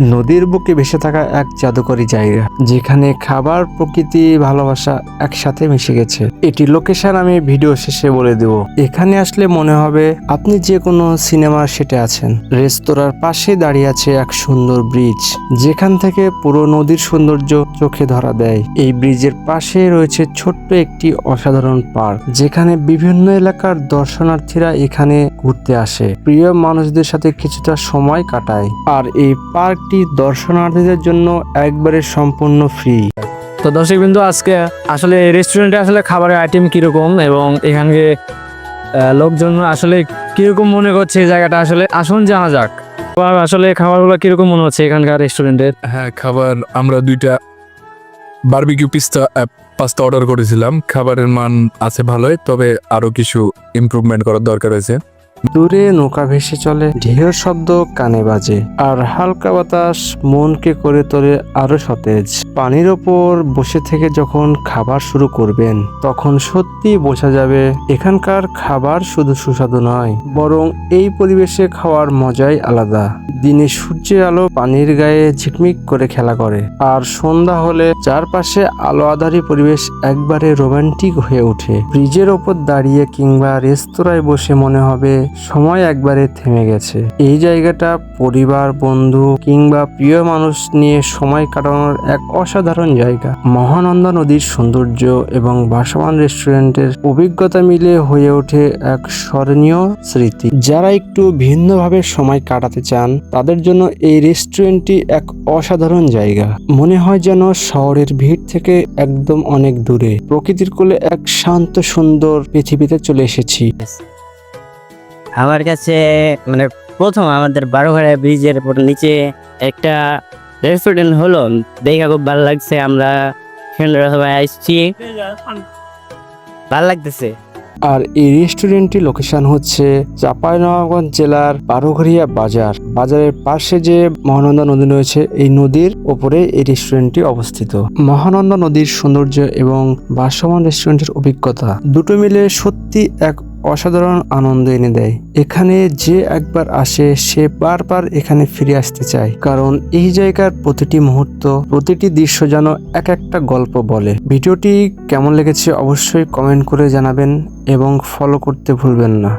নদীর বুকে ভেসে থাকা এক জাদুকরী জায়গা, যেখানে খাবার, প্রকৃতি, ভালোবাসা একসাথে মিশে গেছে। এটি লোকেশন আমি ভিডিও শেষে বলে দেব। এখানে আসলে মনে হবে আপনি যে কোনো সিনেমার সেটে আছেন। রেস্তোরাঁর পাশে দাঁড়িয়ে আছে এক সুন্দর ব্রিজ যেখান থেকে পুরো নদীর সৌন্দর্য চোখে ধরা দেয়। এই ব্রিজের পাশে রয়েছে ছোট্ট একটি অসাধারণ পার্ক যেখানে বিভিন্ন এলাকার দর্শনার্থীরা এখানে ঘুরতে আসে। প্রিয় মানুষদের সাথে কিছুটা সময় কাটায়। আর এই পার্কটি দর্শনার্থীদের জন্য একবারে সম্পূর্ণ ফ্রি তো দর্শক বিন্দু আজকে আসলে রেস্টুরেন্টে আসলে খাবারের আইটেম কীরকম এবং এখানে লোকজন আসলে কীরকম মনে করছে এই জায়গাটা আসলে? আসুন জানা যাক। আসলে খাবারগুলো কীরকম মনে হচ্ছে এখানকার রেস্টুরেন্টের হ্যাঁ খাবার আমরা দুইটা বারবিকিউ পিস্তা পাস্তা অর্ডার করেছিলাম। খাবারের মান আছে ভালোই তবে আরও কিছু ইমপ্রুভমেন্ট করার দরকার রয়েছে দূরে নৌকা ভেসে চলে। ঢেউর শব্দ কানে বাজে আর হালকা বাতাস মনকে করে তোলে আরও সতেজ। পানির ওপর বসে থেকে যখন খাবার শুরু করবেন, তখন সত্যি বোঝা যাবে এখানকার খাবার শুধু সুস্বাদু নয়, বরং এই পরিবেশে খাওয়ার মজাই আলাদা। দিনে সূর্যের আলো পানির গায়ে ঝিকমিক করে খেলা করে, আর সন্ধ্যা হলে চারপাশে আলো আধারি পরিবেশ একবারে রোমান্টিক হয়ে ওঠে। ব্রিজের ওপর দাঁড়িয়ে কিংবা রেস্তোরাঁয় বসে মনে হবে সময় একবারে থেমে গেছে। এই জায়গাটা পরিবার, বন্ধু কিংবা প্রিয় মানুষ নিয়ে সময় কাটানোর এক অসাধারণ জায়গা। মহানন্দা নদীর সৌন্দর্য এবং ভাসমান রেস্টুরেন্টের অভিজ্ঞতা মিলে হয়ে ওঠে এক স্মরণীয় স্মৃতি। যারা একটু ভিন্নভাবে সময় কাটাতে চান, তাদের জন্য এই রেস্টুরেন্টটি এক অসাধারণ জায়গা। মনে হয় যেন শহরের ভিড় থেকে একদম অনেক দূরে। প্রকৃতির কোলে এক শান্ত, সুন্দর পৃথিবীতে চলে এসেছি। আমার কাছে মানে প্রথম আমাদের বারোঘাড়া ব্রিজের উপর নিচে একটা রেস্টুরেন্ট হলো। দেখা খুব ভালো লাগছে, আমরা সবাই আসছি। ভালো লাগতেছে। আর এই রেস্টুরেন্টটির লোকেশন হচ্ছে চাঁপাইনবাবগঞ্জ জেলার বারোঘরিয়া বাজার। বাজারের পাশে যে মহানন্দা নদী রয়েছে, এই নদীর ওপরে এই রেস্টুরেন্টটি অবস্থিত। মহানন্দা নদীর সৌন্দর্য এবং ভাসমান রেস্টুরেন্টের অভিজ্ঞতা, দুটো মিলে সত্যি এক অসাধারণ আনন্দ এনে দেয়। এখানে যে একবার আসে, সে বারবার এখানে ফিরে আসতে চায়। কারণ এই জায়গার প্রতিটি মুহূর্ত, প্রতিটি দৃশ্য যেন এক একটা গল্প বলে। ভিডিওটি কেমন লেগেছে অবশ্যই কমেন্ট করে জানাবেন এবং ফলো করতে ভুলবেন না।